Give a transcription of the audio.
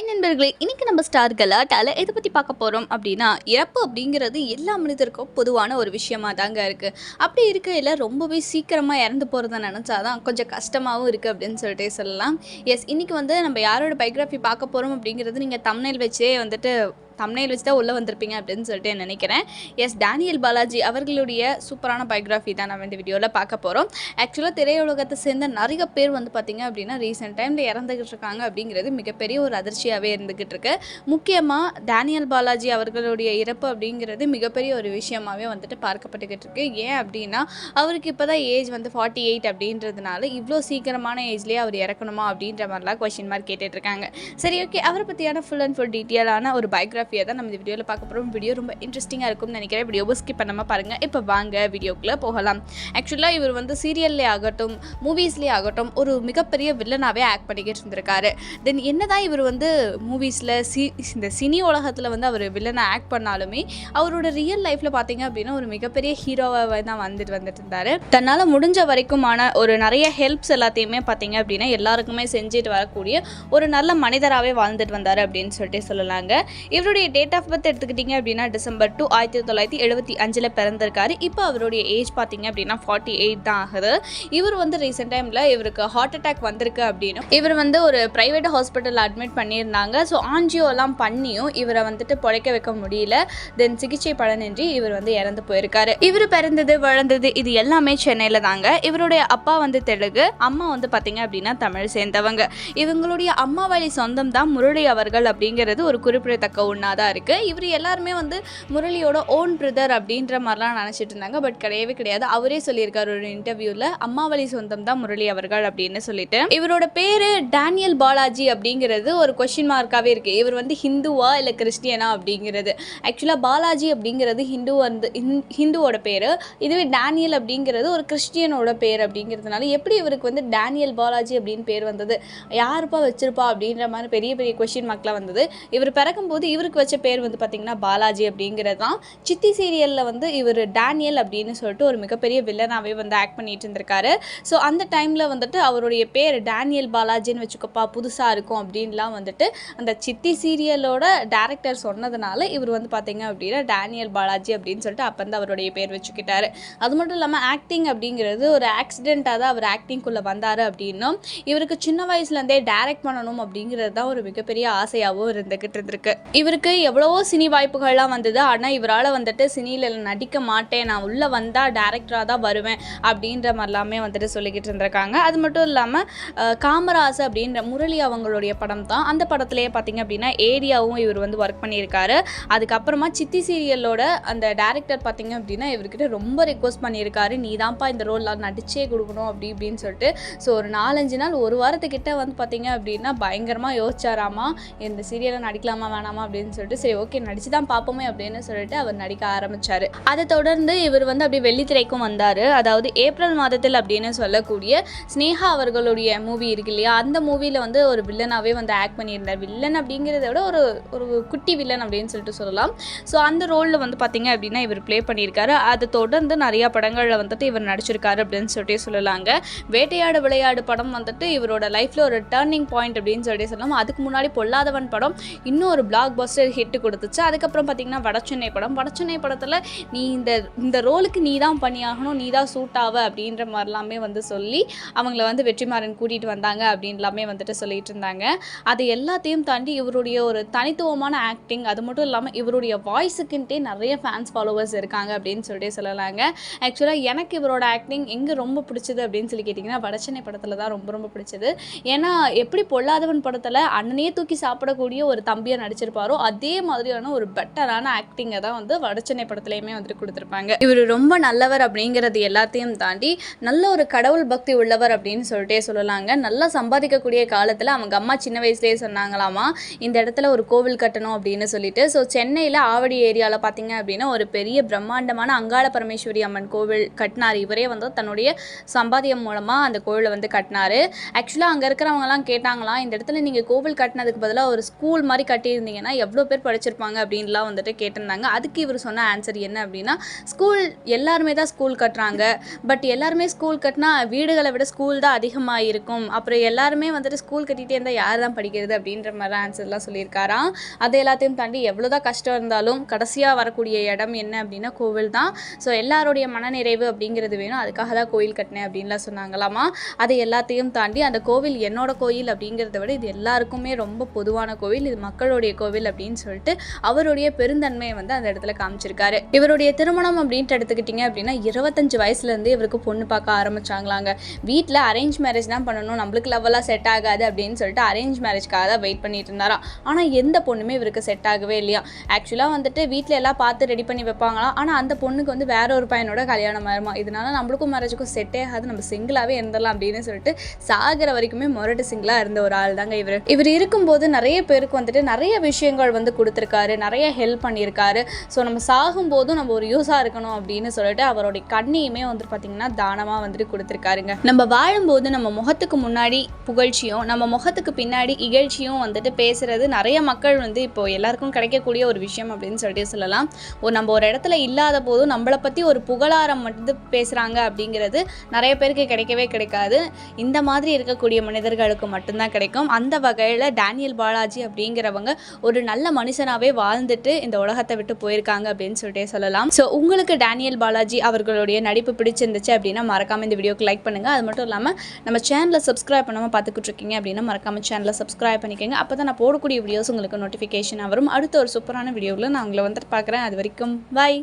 Hi நண்பர்களே இன்னைக்கு நம்ம ஸ்டார் கலாட்டால எதை பற்றி பார்க்க போகிறோம் அப்படின்னா இறப்பு அப்படிங்கிறது எல்லா மனிதருக்கும் பொதுவான ஒரு விஷயமா தாங்க இருக்குது அப்படி இருக்கையில் ரொம்பவே சீக்கிரமாக இறந்து போகிறத நினச்சாதான் கொஞ்சம் கஷ்டமாகவும் இருக்குது அப்படின்னு சொல்லிட்டு சொல்லலாம். எஸ் இன்னைக்கு வந்து நம்ம யாரோட பயோகிராஃபி பார்க்க போகிறோம் அப்படிங்கிறது நீங்கள் தமிழில் வச்சே வந்துட்டு தம்னையில் வச்சு தான் உள்ளே வந்திருப்பீங்க அப்படின்னு சொல்லிட்டு நினைக்கிறேன். எஸ் டேனியல் பாலாஜி அவர்களுடைய சூப்பரான பயோகிராஃபி தான் நம்ம இந்த வீடியோவில் பார்க்க போகிறோம் ஆக்சுவலாக திரையுலகத்தை சேர்ந்த நிறைய பேர் வந்து பார்த்திங்க அப்படின்னா ரீசெண்ட் டைமில் இறந்துகிட்டு இருக்காங்க அப்படிங்கிறது மிகப்பெரிய ஒரு அதிர்ச்சியாகவே இருந்துகிட்டு இருக்கு. முக்கியமாக டேனியல் பாலாஜி அவர்களுடைய இறப்பு அப்படிங்கிறது மிகப்பெரிய ஒரு விஷயமாகவே வந்துட்டு பார்க்கப்பட்டுக்கிட்டு இருக்கு. ஏன் அப்படின்னா அவருக்கு இப்போ தான் ஏஜ் வந்து ஃபார்ட்டி எயிட் அப்படின்றதுனால இவ்வளோ சீக்கிரமான ஏஜ்லேயே அவர் இறக்கணுமா அப்படின்ற மாதிரிலாம் கொஷின் மார்க் கேட்டுட்ருக்காங்க சரி ஓகே அவரை பற்றியான ஃபுல் அண்ட் ஃபுல் டீட்டெயிலான ஒரு ஃபோட்டோகிராஃபியை தான் நம்ம இந்த வீடியோவில் பார்க்க போகிறோம் வீடியோ ரொம்ப இன்ட்ரெஸ்டிங்காக இருக்கும்னு நினைக்கிறேன். வீடியோவை ஸ்கிப் பண்ணாமல் பாருங்கள் இப்போ வாங்க வீடியோக்குள்ளே போகலாம். ஆக்சுவலாக இவர் வந்து சீரியல்லே ஆகட்டும் மூவிஸ்லேயே ஆகட்டும் ஒரு மிகப்பெரிய வில்லனாகவே ஆக்ட் பண்ணிக்கிட்டு இருந்திருக்காரு. தென் என்னதான் இவர் வந்து மூவிஸில் சி இந்த சினி உலகத்தில் வந்து அவர் வில்லனை ஆக்ட் பண்ணாலுமே அவரோட ரியல் லைஃப்பில் பார்த்தீங்க அப்படின்னா ஒரு மிகப்பெரிய ஹீரோவாக தான் வந்துட்டு வந்துட்டு இருந்தார். தன்னால் முடிஞ்ச வரைக்குமான ஒரு நிறைய ஹெல்ப்ஸ் எல்லாத்தையுமே பார்த்தீங்க அப்படின்னா எல்லாருக்குமே செஞ்சுட்டு வரக்கூடிய ஒரு நல்ல மனிதராகவே வாழ்ந்துட்டு வந்தார் அப்படின்னு சொல்லிட்டு சொல்லலாங்க. இவருடைய டேட் ஆஃப் பர்த் எடுத்துக்கிட்டிங்க அப்படின்னா டிசம்பர் டூ ஆயிரத்தி தொள்ளாயிரத்தி எழுபத்தி அஞ்சில் பிறந்திருக்காரு. இப்போ அவருடைய ஏஜ் பார்த்தீங்க அப்படின்னா ஃபார்ட்டி எயிட் தான் ஆகுது. இவர் வந்து ரீசெண்ட் டைமில் இவருக்கு ஹார்ட் அட்டாக் வந்திருக்கு அப்படின்னு. இவர் வந்து ஒரு ப்ரைவேட் ஹாஸ்பிட்டலில் அட்மிட் பண்ணியிருந்தாங்க. ஸோ ஆன்ஜியோலாம் பண்ணியும் இவரை வந்துட்டு பிழைக்க வைக்க முடியல. தென் சிகிச்சை பலனின்றி இவர் வந்து இறந்து போயிருக்காரு. இவர் பிறந்தது வளர்ந்தது இது எல்லாமே சென்னையில் தாங்க. இவருடைய அப்பா வந்து தெலுங்கு அம்மா வந்து பார்த்தீங்க அப்படின்னா தமிழ் சேர்ந்தவங்க. இவங்களுடைய அம்மா வழி சொந்தம் தான் முரளி அவர்கள் அப்படிங்கிறது ஒரு குறிப்பிடத்தக்க ஒன்றா தான் இருக்குது இவர் எல்லாருமே வந்து முரளியோட ஓன் பிரதர் அப்படின்ற மாதிரிலாம் நினச்சிட்டு இருந்தாங்க. பட் கிடையவே கிடையாது. அவரே சொல்லியிருக்காரு ஒரு இன்டர்வியூவில் அம்மாவளி சொந்தம் தான் முரளி அவர்கள் அப்படின்னு சொல்லிட்டு. இவரோட பேர் டேனியல் பாலாஜி அப்படிங்கிறது ஒரு கொஷின் மார்க்காகவே இருக்குது இவர் வந்து ஹிந்துவா இல்லை கிறிஸ்டியனா அப்படிங்கிறது. ஆக்சுவலாக பாலாஜி அப்படிங்கிறது ஹிந்து வந்து ஹிந்துவோட பேர். இதுவே டேனியல் அப்படிங்கிறது ஒரு கிறிஸ்டியனோட பேர் அப்படிங்கிறதுனால எப்படி இவருக்கு வந்து டேனியல் பாலாஜி அப்படின்னு பேர் வந்தது? யாருப்பா வச்சிருப்பா அப்படின்ற மாதிரி பெரிய பெரிய கொஷின் மார்க்லாம் வந்தது. இவர் பிறக்கும்போது இவருக்கு வச்ச பேர் வந்து பார்த்திங்கன்னா பாலாஜி அப்படிங்கிறது தான் சித்தி சீரியலில் வந்து இவர் டேனியல் அப்படின்னு சொல்லிட்டு ஒரு மிகப்பெரிய வில்லனாகவே வந்து ஆக்ட் பண்ணிட்டு இருந்திருக்காரு. ஸோ அந்த டைமில் வந்துட்டு அவருடைய பேர் டேனியல் பாலாஜின்னு வச்சுக்கப்பா புதுசாக இருக்கும் அப்படின்லாம் வந்துட்டு அந்த சித்தி சீரியலோட டேரக்டர் சொன்னதுனால இவர் வந்து பார்த்தீங்க அப்படின்னா டேனியல் பாலாஜி அப்படின்னு சொல்லிட்டு அப்போ வந்து அவருடைய பேர் வச்சுக்கிட்டாரு. அது மட்டும் இல்லாமல் ஆக்டிங் அப்படிங்கிறது ஒரு ஆக்சிடெண்ட்டாக தான் அவர் ஆக்டிங்குள்ளே வந்தார் அப்படின்னும். இவருக்கு சின்ன வயசுலேருந்தே டேரக்ட் பண்ணணும் அப்படிங்கிறது தான் ஒரு மிகப்பெரிய ஆசையாகவும் இருந்துக்கிட்டு இருந்திருக்கு. இவருக்கு எவ்வளவோ சினி வாய்ப்புகள்லாம் வந்தது. ஆனால் இவரால் வந்துட்டு சினியில் நடிக்க மாட்டேன். நான் உள்ளே வந்தால் டேரக்டராக தான் வருவேன் அப்படின்ற மாதிரிலாமே வந்துட்டு சொல்லிக்கிட்டு இருந்திருக்காங்க. அது மட்டும் இல்லாமல் காமராசு அப்படின்ற முரளி அவங்களுடைய படம் தான். அந்த படத்துலேயே பார்த்தீங்க அப்படின்னா ஏரியாவும் இவர் வந்து ஒர்க் பண்ணியிருக்காரு. அதுக்கப்புறமா சித்தி சீரியலோட அந்த டேரக்டர் பார்த்தீங்க அப்படின்னா இவர்கிட்ட ரொம்ப ரெக்வஸ்ட் பண்ணியிருக்காரு. நீ தான்ப்பா இந்த ரோலில் நடிச்சே கொடுக்கணும் அப்படி இப்படின்னு சொல்லிட்டு. ஸோ ஒரு நாலஞ்சு நாள் ஒரு வாரத்துக்கிட்ட வந்து பார்த்தீங்க அப்படின்னா பயங்கரமாக யோசிச்சாராமா இந்த சீரியலை நடிக்கலாமா வேணாமா? அப்படின்னு சொல்லிட்டு சரி ஓகே நடிச்சு தான் பார்ப்போமே அப்படின்னு சொல்லிட்டு அவர் நடிக்க ஆரம்பித்தார் அதை தொடர்ந்து இவர் வந்து அப்படியே வெள்ளித்திரைக்கும் வந்தார். அதாவது ஏப்ரல் மாதத்தில் அப்படின்னு சொல்லக்கூடிய ஸ்னேகா அவர்களுடைய மூவி இருக்கு இல்லையா? அந்த மூவியில் வந்து ஒரு வில்லனாகவே வந்து ஆக்ட் பண்ணியிருந்தார். வில்லன் அப்படிங்கிறத விட ஒரு ஒரு குட்டி வில்லன் அப்படின்னு சொல்லிட்டு சொல்லலாம். ஸோ அந்த ரோலில் வந்து பார்த்திங்க அப்படின்னா இவர் ப்ளே பண்ணியிருக்காரு. அதை தொடர்ந்து நிறையா படங்களில் வந்துட்டு இவர் நடிச்சிருக்காரு அப்படின்னு சொல்லிட்டு சொல்லலாங்க. வேட்டையாடு விளையாடு படம் வந்துட்டு இவரோட லைஃப்பில் ஒரு டேர்னிங் பாயிண்ட் அப்படின்னு சொல்லிட்டு சொல்லலாம். அதுக்கு முன்னாடி பொல்லாதவன் படம். இன்னும் ஒரு பிளாக் பஸ்டர் ஹிட் கொடுத்துச்சு. அதுக்கப்புறம் பார்த்தீங்கன்னா வடச்சென்னை படம். வடச்சென்னை படத்தில் நீ இந்த இந்த ரோலுக்கு நீ தான் பண்ணியாகணும் நீ தான் சூட் ஆவ அப்படின்ற மாதிரிலாமே வந்து சொல்லி அவங்கள வந்து வெற்றிமாறன் கூட்டிகிட்டு வந்தாங்க அப்படின்லாமே வந்துட்டு சொல்லிட்டு இருந்தாங்க. அது எல்லாத்தையும் தாண்டி இவருடைய ஒரு தனித்துவமான ஆக்டிங் அது மட்டும் இல்லாமல் இவருடைய வாய்ஸுக்குன்ட்டே நிறைய ஃபேன்ஸ் ஃபாலோவர்ஸ் இருக்காங்க அப்படின்னு சொல்லிட்டு சொல்லலாங்க. ஆக்சுவலாக எனக்கு இவரோட ஆக்டிங் எங்கே ரொம்ப பிடிச்சது அப்படின்னு சொல்லி கேட்டிங்கன்னா வடச்சென்னை படத்தில் தான் ரொம்ப ரொம்ப பிடிச்சது. ஏன்னா எப்படி பொல்லாதவன் படத்தில் அண்ணனையே தூக்கி சாப்பிடக்கூடிய ஒரு தம்பியை நடிச்சிருப்பாரோ அதே மாதிரியான ஒரு பெட்டரான ஆக்டிங்கை தான் வந்து வடச்சென்னை படத்துலையுமே வந்துட்டு கொடுத்துருப்பாங்க. இவர் ரொம்ப நல்லவர் அப்படிங்கிறது எல்லாத்தையும் தாண்டி நல்ல ஒரு கடவுள் பக்தி உள்ளவர் அப்படின்னு சொல்லிட்டே சொல்லலாங்க. நல்லா சம்பாதிக்கக்கூடிய காலத்தில் அவங்க அம்மா சின்ன வயசுலேயே சொன்னாங்களாமா இந்த இடத்துல ஒரு கோவில் கட்டணும் அப்படின்னு சொல்லிட்டு. ஸோ சென்னையில் ஆவடி ஏரியாவில் பார்த்தீங்க அப்படின்னா ஒரு பெரிய பிரம்மாண்டமான அங்காள பரமேஸ்வரி அம்மன் கோவில் கட்டினார். இவரே வந்து தன்னுடைய சம்பாதியம் மூலமாக அந்த கோவிலை வந்து கட்டினாரு. ஆக்சுவலாக அங்கே இருக்கிறவங்கலாம் கேட்டாங்களாம் இந்த இடத்துல நீங்கள் கோவில் கட்டினதுக்கு பதிலாக ஒரு ஸ்கூல் மாதிரி கட்டியிருந்தீங்கன்னா எவ்வளோ எவ்வளோ பேர் படிச்சிருப்பாங்க அப்படின்லாம் வந்துட்டு கேட்டிருந்தாங்க. அதுக்கு இவர் சொன்ன ஆன்சர் என்ன அப்படின்னா ஸ்கூல் எல்லாருமே தான் ஸ்கூல் கட்டுறாங்க. பட் எல்லாருமே ஸ்கூல் கட்டினா வீடுகளை விட ஸ்கூல் தான் அதிகமாக இருக்கும் அப்புறம் எல்லாருமே வந்துட்டு ஸ்கூல் கட்டிகிட்டே இருந்தால் யார் தான் படிக்கிறது அப்படின்ற மாதிரி ஆன்சர்லாம் சொல்லியிருக்காராம். அது எல்லாத்தையும் தாண்டி எவ்வளோ தான் கஷ்டம் இருந்தாலும் கடைசியாக வரக்கூடிய இடம் என்ன அப்படின்னா கோவில் தான். ஸோ எல்லாருடைய மனநிறைவு அப்படிங்கிறது வேணும். அதுக்காக தான் கோயில் கட்டினேன் அப்படின்லாம் சொன்னாங்களாமா? அதை எல்லாத்தையும் தாண்டி அந்த கோவில் என்னோட கோயில் அப்படிங்கிறத விட இது எல்லாருக்குமே ரொம்ப பொதுவான கோவில். இது மக்களுடைய கோவில் அப்படின்னு அப்படின்னு சொல்லிட்டு அவருடைய பெருந்தன்மையை வந்து அந்த இடத்துல காமிச்சிருக்காரு. இவருடைய திருமணம் அப்படின்ட்டு எடுத்துக்கிட்டிங்க அப்படின்னா இருபத்தஞ்சு வயசுலேருந்து இவருக்கு பொண்ணு பார்க்க ஆரம்பிச்சாங்களாங்க. வீட்டில் அரேஞ்ச் மேரேஜ் தான் பண்ணணும். நம்மளுக்கு லெவலாக செட் ஆகாது அப்படின்னு சொல்லிட்டு அரேஞ்ச் மேரேஜ்க்காக தான் வெயிட் பண்ணிட்டு இருந்தாராம். ஆனால் எந்த பொண்ணுமே இவருக்கு செட் ஆகவே இல்லையா ஆக்சுவலாக வந்துட்டு வீட்டில் எல்லாம் பார்த்து ரெடி பண்ணி வைப்பாங்களாம். ஆனால் அந்த பொண்ணுக்கு வந்து வேற ஒரு பையனோட கல்யாணம் ஆயிருமா இதனால நம்மளுக்கும் மேரேஜுக்கும் செட்டே ஆகாது. நம்ம சிங்கிளாகவே இருந்துடலாம் அப்படின்னு சொல்லிட்டு சாகிற வரைக்குமே முரட்டு சிங்கிளாக இருந்த ஒரு ஆள் தாங்க இவர். இவர் இருக்கும்போது நிறைய பேருக்கு வந்துட்டு நிறைய விஷயங்கள் வந்து கொடுத்துருக்காரு நிறைய ஹெல்ப் பண்ணியிருக்காரு. ஸோ நம்ம சாகும்போதும் நம்ம ஒரு யூஸாக இருக்கணும் அப்படின்னு சொல்லிட்டு அவருடைய கண்ணையுமே வந்துட்டு பார்த்திங்கன்னா தானமாக வந்துட்டு கொடுத்துருக்காருங்க. நம்ம வாழும்போது நம்ம முகத்துக்கு முன்னாடி புகழ்ச்சியும் நம்ம முகத்துக்கு பின்னாடி இகழ்ச்சியும் வந்துட்டு பேசுகிறது நிறைய மக்கள் வந்து இப்போ எல்லாருக்கும் கிடைக்கக்கூடிய ஒரு விஷயம் அப்படின்னு சொல்லிட்டு சொல்லலாம். ஒரு நம்ம ஒரு இடத்துல இல்லாத போதும் நம்மளை பற்றி ஒரு புகழாரம் வந்து பேசுகிறாங்க அப்படிங்கிறது நிறைய பேருக்கு கிடைக்கவே கிடைக்காது. இந்த மாதிரி இருக்கக்கூடிய மனிதர்களுக்கு மட்டும்தான் கிடைக்கும். அந்த வகையில் டேனியல் பாலாஜி அப்படிங்கிறவங்க ஒரு நல்ல மனுஷனாகவே வாழ்ந்துட்டு இந்த உலகத்தை விட்டு போயிருக்காங்க அப்படின்னு சொல்லிட்டே சொல்லலாம். ஸோ உங்களுக்கு டேனியல் பாலாஜி அவர்களுடைய நடிப்பு பிடிச்சிருந்துச்சு அப்படின்னா மறக்காமல் இந்த வீடியோக்கு லைக் பண்ணுங்கள் அது மட்டும் இல்லாமல் நம்ம சேனலை சப்ஸ்கிரைப் பண்ணாமல் பார்த்துக்கிட்டு இருக்கீங்க அப்படின்னா மறக்காமல் சேனலை சப்ஸ்கிரைப் பண்ணிக்கோங்க. அப்போ தான் நான் போடக்கூடிய வீடியோஸ் உங்களுக்கு நோட்டிஃபிகேஷன் வரும். அடுத்த ஒரு சூப்பரான வீடியோவில் நான் உங்களை வந்துட்டு பார்க்குறேன். அது வரைக்கும் பாய்